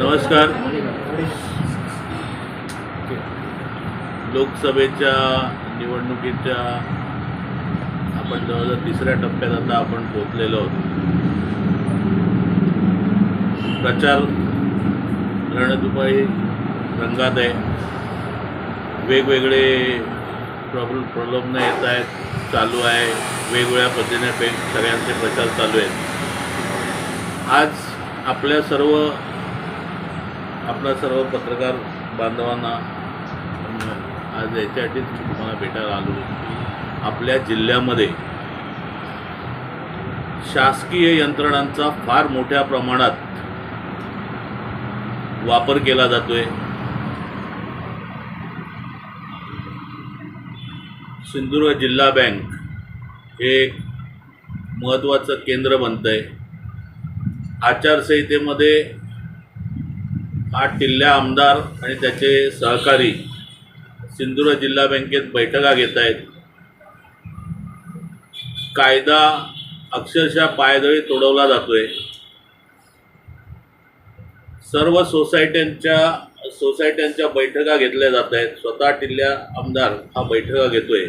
नमस्कार. लोकसभेच्या निवडणुकीच्या आपण जवळजवळ तिसऱ्या टप्प्यात आता आपण पोचलेलो आहोत. प्रचार रणधुमाळी रंगात आहे. वेगवेगळे प्रॉब्लेम प्रलोभनं येत आहेत चालू आहे. वेगवेगळ्या पद्धतीने पे सगळ्यांचे प्रचार चालू आहेत. आज आपल्या सर्व आपला सर्व पत्रकार बांधवांना आज याच्यासाठीच तुम्हाला भेटायला आलो आपल्या जिल्ह्यामध्ये शासकीय यंत्रणांचा फार मोठ्या प्रमाणात वापर केला जातोय. सिंधुदुर्ग जिल्हा बँक हे एक महत्त्वाचं केंद्र बनतं आहे आचारसंहितेमध्ये हा टिल्ल्या आमदार आणि त्याचे सहकारी सिंधुदुर्ग जिल्हा बँकेत बैठका घेत आहेत. कायदा अक्षरशः पायदळी तोडवला जातोय. सर्व सोसायट्यांच्या सोसायट्यांच्या बैठका घेतल्या जात आहेत. स्वतः टिल्ल्या आमदार हा बैठका घेतोय.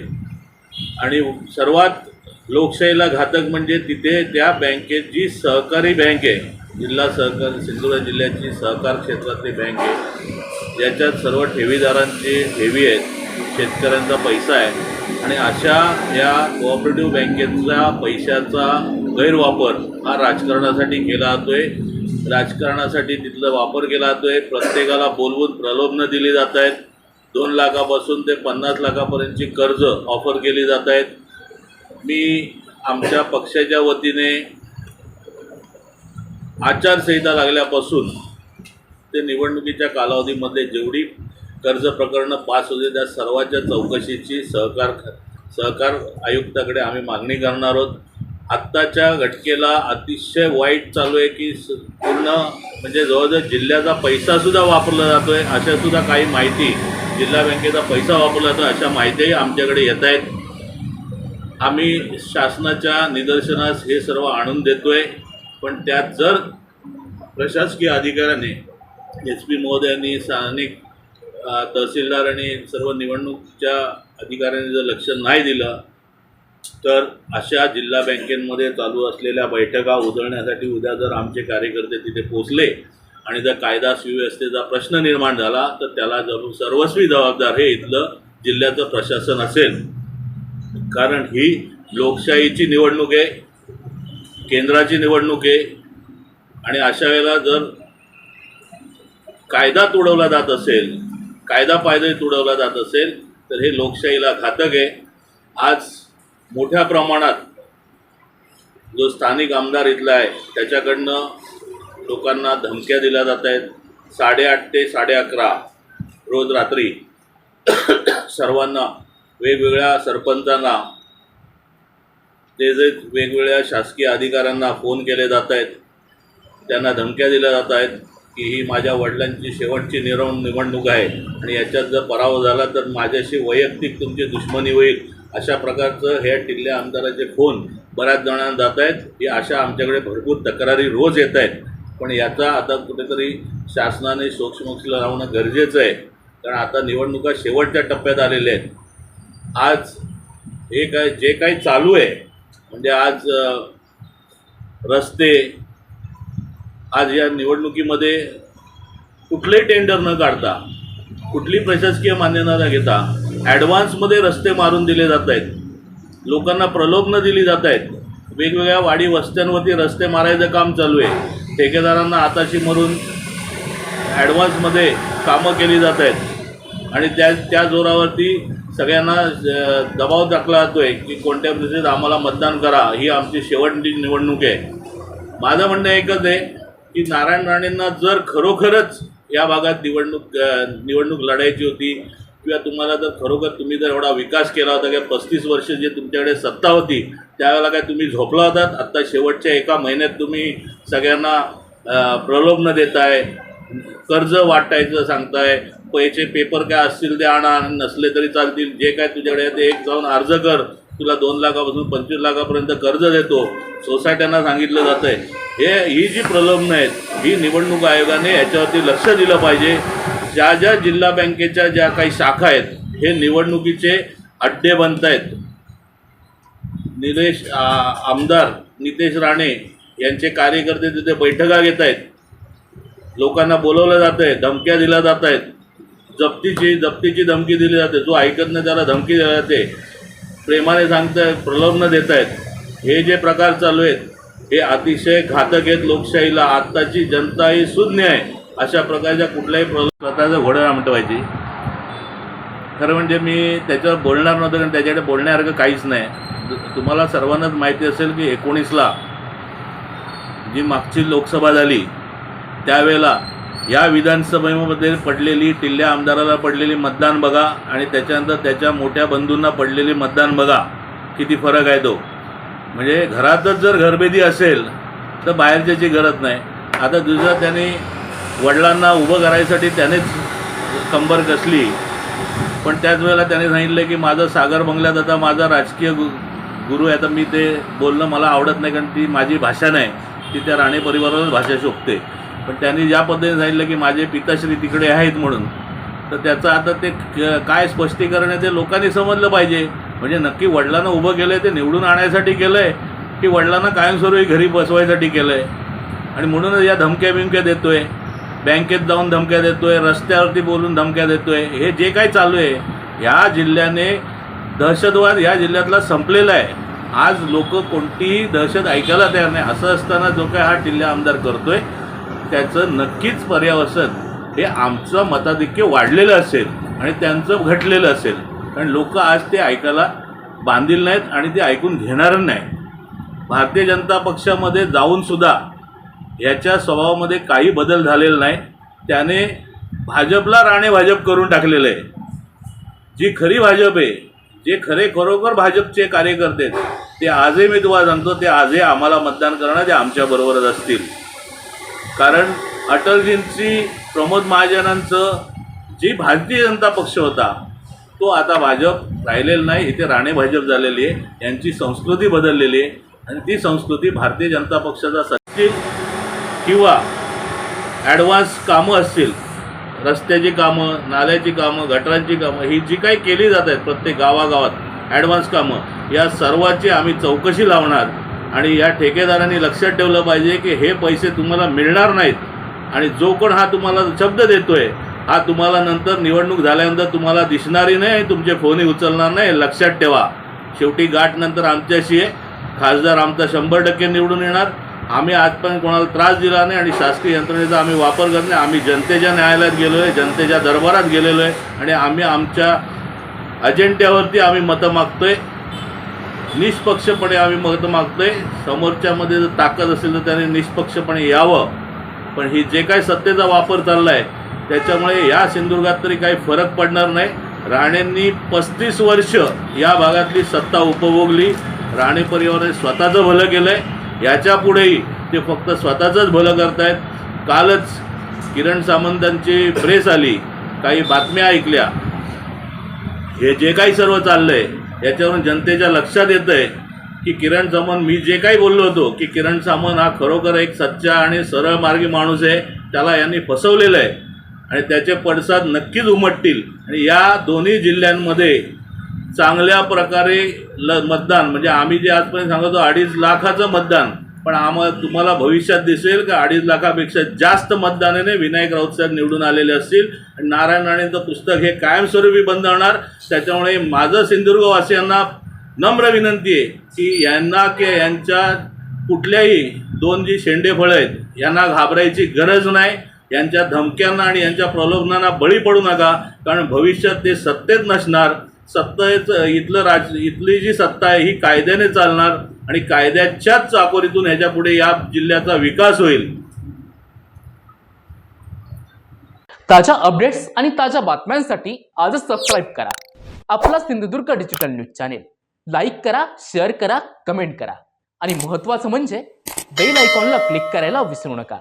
आणि सर्वात लोकशाहीला घातक म्हणजे तिथे त्या बँकेत जी सहकारी बँक आहे जिल्हा सहकार सिंधुदुर्ग जिल्ह्याची सहकार क्षेत्रातली बँक आहे. याच्यात सर्व ठेवीदारांची ठेवी आहेत शेतकऱ्यांचा पैसा आहे. आणि अशा या कोऑपरेटिव्ह बँकेचा पैशाचा गैरवापर हा राजकारणासाठी केला जातो आहे राजकारणासाठी तिथला वापर केला जातो आहे प्रत्येकाला बोलवून प्रलोभनं दिली जात आहेत. दोन लाखापासून ते पन्नास लाखापर्यंतची कर्ज ऑफर केली जात आहेत. मी आमच्या पक्षाच्या वतीने आचारसंहिता लागल्यापासून ते निवडणुकीच्या कालावधीमध्ये जेवढी कर्ज प्रकरणं पास होते त्या सर्वांच्या चौकशीची सहकार सहकार आयुक्ताकडे आम्ही मागणी करणार आहोत. आत्ताच्या घटकेला अतिशय वाईट चालू आहे की स- पूर्ण म्हणजे जवळजवळ जिल्ह्याचा पैसासुद्धा वापरला जातो आहे अशासुद्धा काही माहिती जिल्हा बँकेचा पैसा वापरला जातो अशा माहितीही आमच्याकडे येत आहेत. आम्ही शासनाच्या निदर्शनास हे सर्व आणून देतो आहे पण त्यात जर प्रशासकीय अधिकाऱ्याने एस पी महोदयांनी स्थानिक तहसीलदार आणि सर्व निवडणूकच्या अधिकाऱ्यांनी जर लक्ष नाही दिलं तर अशा जिल्हा बँकेमध्ये चालू असलेल्या बैठका उधळण्यासाठी उद्या जर आमचे कार्यकर्ते तिथे पोचले आणि जर कायदा सुव्यवस्थेचा प्रश्न निर्माण झाला तर त्याला जरूर सर्वस्वी जबाबदार हे इथलं जिल्ह्याचं प्रशासन असेल. कारण ही लोकशाहीची निवडणूक आहे केंद्राची निवडणूक आहे आणि अशा वेळेला जर कायदा तुडवला जात असेल कायदा पायदळी तुडवला जात असेल तर हे लोकशाहीला घातक आहे. आज मोठ्या प्रमाणात जो स्थानिक आमदार इथला आहे त्याच्याकडनं लोकांना धमक्या दिल्या जात आहेत. साडेआठ ते साडे अकरा रोज रात्री सर्वांना वेगवेगळ्या सरपंचांना ते जे वेगवेगळ्या शासकीय अधिकाऱ्यांना फोन केले जात आहेत त्यांना धमक्या दिल्या जात आहेत की ही माझ्या वडिलांची शेवटची निरव निवडणूक आहे आणि याच्यात जर पराभव झाला तर माझ्याशी वैयक्तिक तुमची दुश्मनी होईल. अशा प्रकारचं हे टिल्ल्या आमदाराचे फोन बऱ्याच जणांना जात आहेत. ही अशा आमच्याकडे भरपूर तक्रारी रोज येत आहेत. पण याचा आता कुठेतरी शासनाने सोक्षमोक्ष लावणं गरजेचं आहे. कारण आता निवडणुका शेवटच्या टप्प्यात आलेल्या आहेत. आज हे काय जे काही चालू आहे म्हणजे आज रस्ते आज या निवडणुकीमध्ये कुठलेही टेंडर न काढता कुठली प्रशासकीय मान्यता न घेता ॲडव्हान्समध्ये रस्ते मारून दिले जात आहेत. लोकांना प्रलोभनं दिली जात आहेत. वेगवेगळ्या वाडी वस्त्यांवरती रस्ते मारायचं काम चालू आहे. ठेकेदारांना आताशी मरून ॲडव्हान्समध्ये कामं केली जात आहेत. आणि त्या त्या जोरावरती सगळ्यांना दबाव टाकला जातोय की कोणत्या परिस्थितीत आम्हाला मतदान करा. ही आमची शेवटची निवडणूक आहे. माझं म्हणणं एकच आहे की नारायण राणेंना जर खरोखरच या भागात निवडणूक निवडणूक लढायची होती किंवा तुम्हाला जर खरोखर तुम्ही जर एवढा विकास केला होता किंवा पस्तीस वर्ष जे तुमच्याकडे सत्ता होती त्यावेळेला काय तुम्ही झोपला होतात आत्ता शेवटच्या एका महिन्यात तुम्ही सगळ्यांना प्रलोभन प्रलोभनं देताय कर्ज वाटायचं सांगताय पैसे पेपर काय असतील ते आणा नसले तरी चालतील. जे काय तुझ्याकडे ते एक जाऊन अर्ज कर. तुला दोन लाखापासून पंचवीस लाखापर्यंत कर्ज देतो. सोसायट्यांना सांगितलं जातं आहे हे ही जी प्रलंबनं आहेत ही निवडणूक आयोगाने याच्यावरती लक्ष दिलं पाहिजे. ज्या ज्या जिल्हा बँकेच्या ज्या काही शाखा आहेत हे निवडणुकीचे अड्डे बनत आहेत. निलेश आमदार नितेश राणे यांचे कार्यकर्ते तिथे बैठका घेत आहेत. लोकांना बोलवलं जात आहे धमक्या दिल्या जात आहेत. जप्तीची जप्तीची धमकी दिली जाते. जो ऐकत नाही त्याला धमकी दिली जाते. प्रेमाने सांगतायत प्रलोभनं देत आहेत हे जे प्रकार चालू आहेत हे अतिशय घातक आहेत. लोकशाहीला आत्ताची जनता ही शून्य आहे. अशा प्रकारच्या कुठल्याही प्रलो स्वतःचं घोडं आमटवायची. खरं म्हणजे मी त्याच्यावर बोलणार नव्हतं कारण त्याच्याकडे बोलण्यासारखं काहीच नाही. तुम्हाला सर्वांनाच माहिती असेल की एकोणीसला जी मागची लोकसभा झाली त्यावेळेला या विधानसभेमध्ये पडलेली टिल्ल्या आमदाराला पडलेली मतदान बघा आणि त्याच्यानंतर त्याच्या मोठ्या बंधूंना पडलेली मतदान बघा. किती फरक आहे तो. म्हणजे घरातच जर घरभेदी असेल तर बाहेरच्याची गरज नाही. आता दुसरं त्याने वडिलांना उभं करायसाठी त्यानेच कंबर कसली. पण त्याच वेळेला त्याने सांगितलं की माझं सागर बंगल्यात आता माझा राजकीय गु गुरु आहे. आता मी ते बोलणं मला आवडत नाही कारण ती माझी भाषा नाही. ती त्या राणे परिवारालाच भाषा शोभते. पण त्यांनी ज्या पद्धतीने सांगितलं की माझे पिताश्री तिकडे आहेत म्हणून तर त्याचं आता ते काय स्पष्टीकरण आहे ते लोकांनी समजलं पाहिजे. म्हणजे नक्की वडिलांना उभं केलं आहे ते निवडून आणण्यासाठी केलं आहे की वडिलांना कायमस्वरूपी घरी बसवायसाठी केलं आहे आणि म्हणूनच या धमक्या बिमक्या देतो आहे बँकेत जाऊन धमक्या देतो आहे रस्त्यावरती बोलून धमक्या देतो आहे हे जे काही चालू आहे ह्या जिल्ह्याने दहशतवाद या जिल्ह्यातला संपलेला आहे. आज लोक कोणतीही दहशत ऐकायला तयार नाही. असं असताना जो काय हा जिल्हा आमदार करतोय त्याचं नक्कीच पर्यावसन हे आमचं मताधिक्य वाढलेलं असेल आणि त्यांचं घटलेलं असेल. कारण लोक आज ते ऐकायला बांधील नाहीत आणि ते ऐकून घेणार नाही. भारतीय जनता पक्षामध्ये जाऊनसुद्धा ह्याच्या स्वभावामध्ये काही बदल झालेला नाही. त्याने भाजपला राणे भाजप करून टाकलेलं आहे. जी खरी भाजप आहे जे खरे खरोखर भाजपचे कार्यकर्ते आहेत, ते आजही मी तुम्हाला सांगतो ते आजही आम्हाला मतदान करणार ते आमच्याबरोबरच असतील. कारण अटलजींची प्रमोद महाजनांचं जी भारतीय जनता पक्ष होता तो आता भाजप राहिलेला नाही इथे राणे भाजप झालेली आहे यांची संस्कृती बदललेली आहे आणि ती संस्कृती भारतीय जनता पक्षाचा सचिव किंवा ॲडव्हान्स कामं असतील रस्त्याची कामं नाल्याची कामं गटारांची कामं ही जी काही केली जात आहेत प्रत्येक गावागावात ॲडव्हान्स कामं या सर्वाची आम्ही चौकशी लावणार. आणि या ठेकेदारांनी लक्षात ठेवलं पाहिजे की हे पैसे तुम्हाला मिळणार नाहीत. आणि जो कोण हा तुम्हाला शब्द देतोय हा तुम्हाला नंतर निवडणूक झाल्यानंतर तुम्हाला दिसणारही नाही तुमचे फोनही उचलणार नाही. लक्षात ठेवा. शेवटी गाठ नंतर आमच्याशी आहे. खासदार आमचा शंभर टक्के निवडून येणार. आम्ही आजपर्यंत कोणाला त्रास दिला नाही आणि शासकीय यंत्रणेचा आम्ही वापर करत नाही. आम्ही जनतेच्या न्यायालयात गेलो आहे जनतेच्या दरबारात गेलेलो आहे. आणि आम्ही आमच्या अजेंड्यावरती आम्ही मतं मागतोय. निष्पक्षपणे आम्ही मतं मागतोय. समोरच्यामध्ये जर ताकद असेल तर त्याने निष्पक्षपणे यावं. पण ही जे काही सत्तेचा वापर चालला आहे त्याच्यामुळे या सिंधुदुर्गात तरी काही फरक पडणार नाही. राणेंनी पस्तीस वर्ष या भागातली सत्ता उपभोगली. राणे परिवाराने स्वतःचं भलं केलं आहे याच्या पुढेही ते फक्त स्वतःचंच भलं करतायत. कालच किरण सामंतांची प्रेस आली. काही बातम्या ऐकल्या. हे जे काही सर्व चाललं आहे याच्यावरून जनतेच्या लक्षात येतं आहे की किरण सामंत मी जे काही बोललो होतो की किरण सामंत हा खरोखर एक सच्चा आणि सरळ मार्गी माणूस आहे त्याला यांनी फसवलेलं आहे आणि त्याचे पडसाद नक्कीच उमटतील. आणि या दोन्ही जिल्ह्यांमध्ये चांगल्या प्रकारे ल मतदान म्हणजे आम्ही जे आजपर्यंत सांगतो अडीच लाखाचं मतदान पण आम्हाला तुम्हाला भविष्यात दिसेल का? अडीच लाखापेक्षा जास्त मतदानाने विनायक राऊत साहेब निवडून आलेले असतील. आणि नारायण राणेंचं पुस्तक हे कायमस्वरूपी बंद होणार. त्याच्यामुळे माझं सिंधुदुर्गवासियांना नम्र विनंती आहे की यांना की यांच्या कुठल्याही दोन जी शेंडे फळं आहेत यांना घाबरायची गरज नाही. यांच्या धमक्यांना आणि यांच्या प्रलोभनांना बळी पडू नका. कारण भविष्यात ते सत्तेत नसणार. सत्तेचं इथलं राज इथली जी सत्ता आहे ही कायद्याने चालणार. आणि कायद्याच्याच चाकोरीतून ह्याच्या पुढे या जिल्ह्याचा विकास होईल. ताज्या अपडेट्स आणि ताज्या बातम्यांसाठी आजच सबस्क्राईब करा. आपला Sindhudurg digital news channel like करा शेअर करा कमेंट करा. आणि महत्त्वाचं म्हणजे बेल आयकॉनला क्लिक करायला विसरू नका.